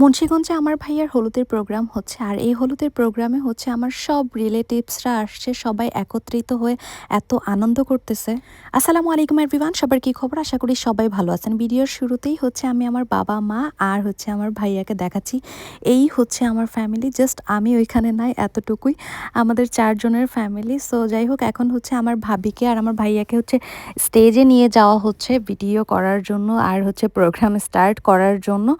মুন্সীগঞ্জে আমার ভাইয়ার হলুদের প্রোগ্রাম হচ্ছে, আর এই হলুদের প্রোগ্রামে হচ্ছে আমার সব রিলেটিভসরা আসছে, সবাই একত্রিত হয়ে এত আনন্দ করতেছে। আসসালামু আলাইকুম এভরিওয়ান সবার কি খবর? আশা করি সবাই ভালো আছেন। ভিডিওর শুরুতেই হচ্ছে আমি আমার বাবা, মা আর হচ্ছে আমার ভাইয়াকে দেখাচ্ছি। এই হচ্ছে আমার ফ্যামিলি জাস্ট আমি ওইখানে নাই এতটুকুই, আমাদের চারজনের ফ্যামিলি সো যাই হোক, এখন হচ্ছে আমার ভাবিকে আর আমার ভাইয়াকে হচ্ছে স্টেজে নিয়ে যাওয়া হচ্ছে ভিডিও করার জন্য আর হচ্ছে প্রোগ্রাম স্টার্ট করার জন্য।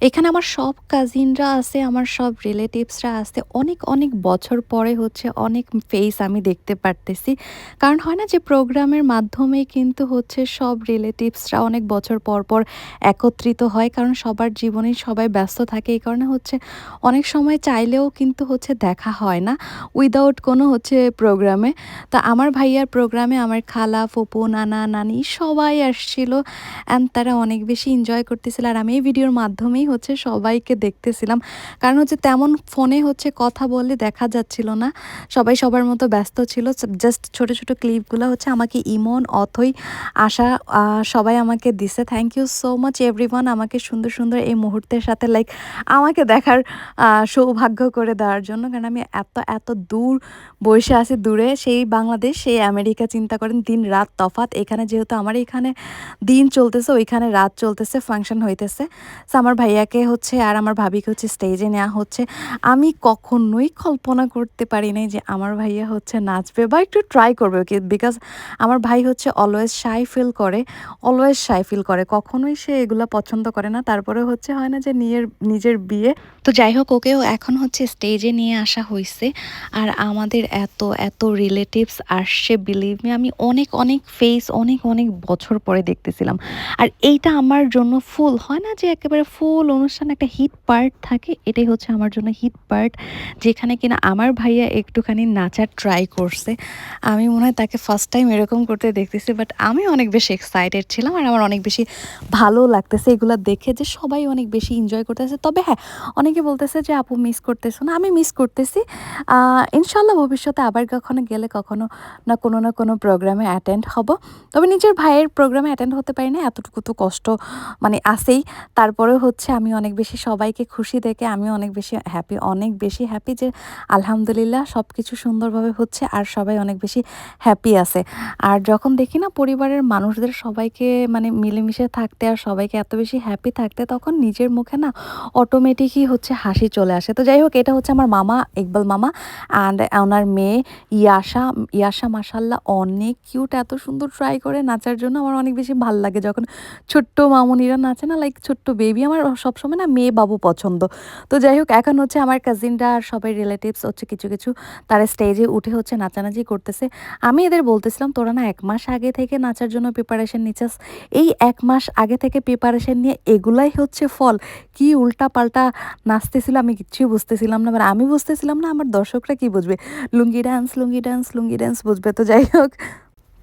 এখানে আমার সব কাজিনরা আছে, আমার সব রিলেটিভসরা আছে। অনেক অনেক বছর পরে হচ্ছে অনেক ফেস আমি দেখতে পারতেছি। কারণ হয় না যে প্রোগ্রামের মাধ্যমে কিন্তু হচ্ছে সব রিলেটিভসরা অনেক বছর পর পর একত্রিত হয়, কারণ সবার জীবনে সবাই ব্যস্ত থাকে। এই কারণে হচ্ছে অনেক সময় চাইলেও কিন্তু হচ্ছে দেখা হয় না উইদাউট কোনো হচ্ছে প্রোগ্রামে তা আমার ভাইয়ার প্রোগ্রামে আমার খালা, ফুপু, নানা, নানি সবাই আসছিল অ্যান্ড তারা অনেক বেশি এনজয় করতেছিল। আর আমি এই ভিডিওর মাধ্যমেই হচ্ছে সবাইকে দেখতেছিলাম। কারণ হচ্ছে তেমন ফোনে হচ্ছে কথা বলে দেখা যাচ্ছিল না। সবাই সবার মতো ব্যস্ত ছিল। জাস্ট ছোট ছোট ক্লিপগুলো হচ্ছে আমাকে ইমন, অথই, আশা সবাই আমাকে দিছে। Thank you so much everyone আমাকে সুন্দর সুন্দর এই মুহূর্তের সাথে লাইক আমাকে দেখার সৌভাগ্য করে দেওয়ার জন্য। কারণ আমি এত এত দূর বসে আছি, দূরে সেই বাংলাদেশ, সেই আমেরিকা, চিন্তা করেন, দিন রাত তফাত এখানে যেহেতু আমার এখানে দিন চলতেছে, ওইখানে রাত চলতেছে ফাংশন হইতেছে। আমার ভাইয়াকে হচ্ছে আর আমার ভাবিকে হচ্ছে স্টেজে নেওয়া হচ্ছে। আমি কখনোই কল্পনা করতে পারি নাই যে আমার ভাইয়া হচ্ছে নাচবে বা একটু ট্রাই করবে কি বিকজ আমার ভাই হচ্ছে অলওয়েজ শাই ফিল করে অলওয়েজ শাই ফিল করে। কখনোই সে এগুলো পছন্দ করে না। তারপরে হচ্ছে হয় না যে নিজের নিজের বিয়ে। তো যাই হোক, ওকেও এখন হচ্ছে স্টেজে নিয়ে আসা হয়েছে আর আমাদের এত এত রিলেটিভস আসছে বিলিভ মি আমি অনেক অনেক ফেস অনেক অনেক বছর পরে দেখতেছিলাম। আর এইটা আমার জন্য ফুল হয় না যে একেবারে ফুল অনুষ্ঠান একটা হিট পার্ট থাকে, এটাই হচ্ছে আমার জন্য হিট পার্ট যেখানে কিনা আমার ভাইয়া একটুখানি নাচার ট্রাই করছে। আমি মনে হয় তাকে ফার্স্ট টাইম এরকম করতে দেখতেছি বাট আমি অনেক বেশি এক্সাইটেড ছিলাম আর আমার অনেক বেশি ভালো লাগতেছে এগুলো দেখে যে সবাই অনেক বেশি এনজয় করতেছে। তবে হ্যাঁ অনেকে বলতেছে যে, আপু মিস করতেছো না। আমি মিস করতেছি। ইনশাল্লাহ ভবিষ্যতে আবার কখনো গেলে কখনো না কোনো না কোনো প্রোগ্রামে অ্যাটেন্ড হব। তবে নিজের ভাইয়ের প্রোগ্রামে অ্যাটেন্ড হতে পারি না, এতটুকু তো কষ্ট মানে আসেই তারপরে হচ্ছে আমি অনেক বেশি সবাইকে খুশি দেখে আমি অনেক বেশি হ্যাপি অনেক বেশি হ্যাপি যে আলহামদুলিল্লাহ সব কিছু সুন্দরভাবে হচ্ছে আর সবাই অনেক বেশি হ্যাপি আছে। আর যখন দেখি না পরিবারের মানুষদের সবাইকে মানে মিলেমিশে থাকতে আর সবাইকে এত বেশি হ্যাপি থাকতে তখন নিজের মুখে না অটোমেটিকই হচ্ছে হাসি চলে আসে। তো যাই হোক, এটা হচ্ছে আমার মামা, ইকবাল মামা অ্যান্ড ওনার মেয়ে ইয়াশা। ইয়াশা মাসাল্লাহ অনেক কিউট এত সুন্দর ট্রাই করে নাচার জন্য আমার অনেক বেশি ভালো লাগে। যখন ছোট্ট মামুনিরা নাচে না লাইক ছোট্ট বেবি আমার সবসময় না মেয়ে বাবু পছন্দ। তো যাই হোক, এখন হচ্ছে আমার কাজিনরা আর সবাই রিলেটিভস হচ্ছে কিছু কিছু। তারা স্টেজে উঠে হচ্ছে নাচানাচি করতেছে। আমি এদের বলতেছিলাম, তোরা না এক মাস আগে থেকে নাচার জন্য প্রিপারেশন নিচ্ছিস। এই এক মাস আগে থেকে প্রিপারেশন নিয়ে এগুলাই হচ্ছে ফল। কি উল্টা পাল্টা নাচতেছিল আমি কিচ্ছুই বুঝতেছিলাম না। মানে আমি বুঝতেছিলাম না, আমার দর্শকরা কি বুঝবে? Lungi dance lungi dance lungi dance বুঝবে। তো যাই হোক।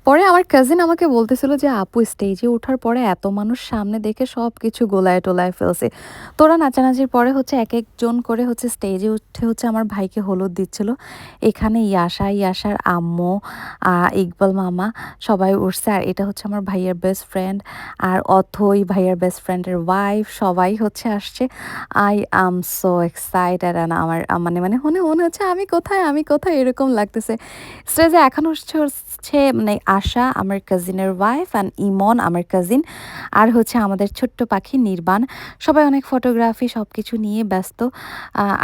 পরে আমার কাজিন আমাকে বলতেছিল যে, আপু স্টেজে ওঠার পরে এত মানুষ সামনে দেখে সব কিছু গোলায় টোলায় ফেলছে। তোরা নাচানাচির পরে হচ্ছে এক একজন করে হচ্ছে স্টেজে উঠে হচ্ছে আমার ভাইকে হলুদ দিচ্ছিল। এখানে ইয়াশা ইয়াশার আম্মু ইকবাল মামা সবাই উঠছে। আর এটা হচ্ছে আমার ভাইয়ের বেস্ট ফ্রেন্ড আর অথই ভাইয়ের বেস্ট ফ্রেন্ডের ওয়াইফ সবাই হচ্ছে আসছে। I am so excited and আমার মানে মানে মনে মনে হচ্ছে আমি কোথায় আমি কোথায় এরকম লাগতেছে। স্টেজে এখন হচ্ছে হচ্ছে মানে আশা, আমার কাজিনের ওয়াইফ অ্যান্ড ইমন, আমার কাজিন আর হচ্ছে আমাদের ছোট্ট পাখি নির্বাণ। সবাই অনেক ফটোগ্রাফি সব কিছু নিয়ে ব্যস্ত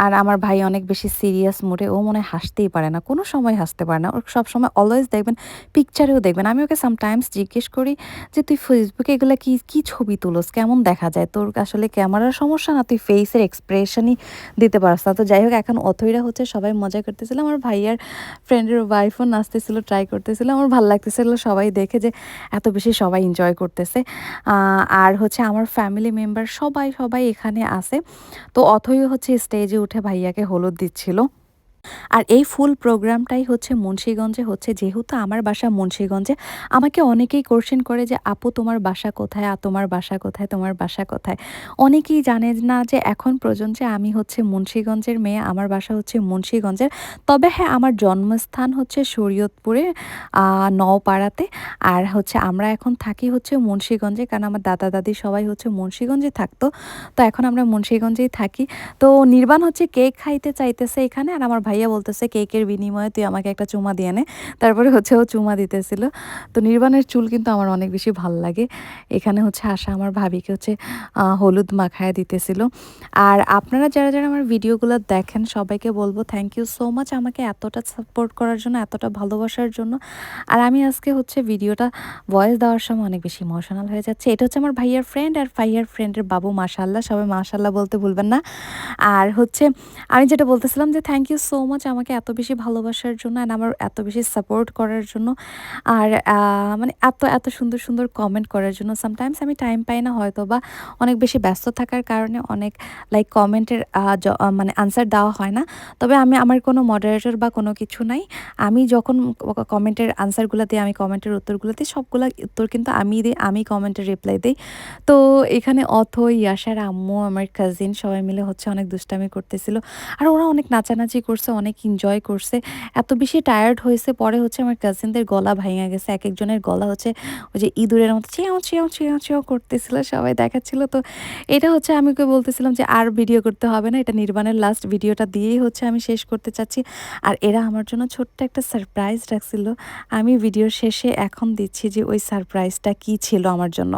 আর আমার ভাই অনেক বেশি সিরিয়াস মোডে ও মনে হাসতেই পারে না, কোনো সময় হাসতে পারে না। ওর সবসময় অলওয়েজ দেখবেন পিকচারেও দেখবেন। আমি ওকে সামটাইমস জিজ্ঞেস করি যে, তুই ফেসবুকে এগুলো কি কি ছবি তুলোস? কেমন দেখা যায়? তোর আসলে ক্যামেরার সমস্যা না? তুই ফেসের এক্সপ্রেশনই দিতে পারস না। তো যাই হোক, এখন অথইরা হচ্ছে সবাই মজা করতেছিল। আমার ভাইয়ার ফ্রেন্ডের ওয়াইফও নাচতেছিল ট্রাই করতেছিল। আমার ভালো লাগতেছে সেগুলো সবাই দেখে যে এত বেশি সবাই এনজয় করতেছে। আর হচ্ছে আমার ফ্যামিলি মেম্বার সবাই সবাই এখানে আসে তো অথই হচ্ছে স্টেজে উঠে ভাইয়াকে হলুদ দিচ্ছিল। আর এই ফুল প্রোগ্রামটাই হচ্ছে মুন্সীগঞ্জে হচ্ছে, যেহেতু আমার বাসা মুন্সীগঞ্জে, আমাকে অনেকেই কোশ্চেন করে যে, আপু, তোমার বাসা কোথায়? আর তোমার বাসা কোথায়? তোমার বাসা কোথায়? অনেকেই জানে না যে, এখন পর্যন্ত আমি হচ্ছে মুন্সীগঞ্জের মেয়ে, আমার বাসা হচ্ছে মুন্সীগঞ্জের। তবে হ্যাঁ আমার জন্মস্থান হচ্ছে শরীয়তপুরে নওপাড়াতে। আর হচ্ছে আমরা এখন থাকি হচ্ছে মুন্সীগঞ্জে, কারণ আমার দাদা, দাদি সবাই হচ্ছে মুন্সীগঞ্জে থাকতো। তো এখন আমরা মুন্সীগঞ্জেই থাকি। তো নির্বাণ হচ্ছে কেক খাইতে চাইতেছে এখানে, আর আমার ভাইয়া বলতেছে, কেকের বিনিময়ে তুই আমাকে একটা চুমা দিয়ে নে। তারপরে হচ্ছে ও চুমা দিতেছিল। তো নির্বাণের চুল কিন্তু আমার অনেক বেশি ভালো লাগে। এখানে হচ্ছে আশা আমার ভাবিকে হচ্ছে হলুদ মাখায় দিতেছিল। আর আপনারা যারা যারা আমার ভিডিওগুলো দেখেন, সবাইকে বলব থ্যাংক ইউ সো মাচ আমাকে এতটা সাপোর্ট করার জন্য, এতটা ভালোবাসার জন্য। আর আমি আজকে হচ্ছে ভিডিওটা ভয়েস দেওয়ার সময় অনেক বেশি ইমোশনাল হয়ে যাচ্ছে। এটা হচ্ছে আমার ভাইয়ার ফ্রেন্ড আর ভাইয়ার ফ্রেন্ডের বাবু মাশাল্লাহ সবাই মাশাল্লাহ বলতে ভুলবেন না। আর হচ্ছে আমি যেটা বলতেছিলাম যে থ্যাংক ইউ সো মাচ আমাকে এত বেশি ভালোবাসার জন্য অ্যান্ড আমার এত বেশি সাপোর্ট করার জন্য আর মানে এত এত সুন্দর সুন্দর কমেন্ট করার জন্য। সামটাইমস আমি টাইম পাই না হয়তো বা অনেক বেশি ব্যস্ত থাকার কারণে অনেক লাইক কমেন্টের মানে আনসার দেওয়া হয় না। তবে আমি, আমার কোনো মডারেটর বা কোনো কিছু নাই। আমি যখন কমেন্টের আনসারগুলো দিই, আমি কমেন্টের উত্তরগুলো দিই, সবগুলো উত্তর কিন্তু আমি দিই, আমি কমেন্টের রিপ্লাই দিই। তো এখানে অথ ইয়াসার আম্মু, আমার কাজিন সবাই মিলে হচ্ছে অনেক দুষ্টামি করতেছিল। আর ওরা অনেক নাচানাচি করছে অনেক এনজয় করছে। এত বেশি টায়ার্ড হয়েছে, পরে হচ্ছে আমার কাজিনদের গলা ভাঙা গেছে এক একজনের গলা হচ্ছে ওই যে ইঁদুরের মতো চেয়াও চেয়াও চেয়াও চেয়াও করতেছিল, সবাই দেখাচ্ছিল। তো এটা হচ্ছে আমি ওকে বলতেছিলাম যে আর ভিডিও করতে হবে না, এটা নির্বাণের লাস্ট ভিডিওটা দিয়েই হচ্ছে আমি শেষ করতে চাচ্ছি। আর এরা আমার জন্য ছোট্ট একটা সারপ্রাইজ রাখছিল। আমি ভিডিওর শেষে এখন দিচ্ছি যে ওই সারপ্রাইজটা কি ছিল আমার জন্য।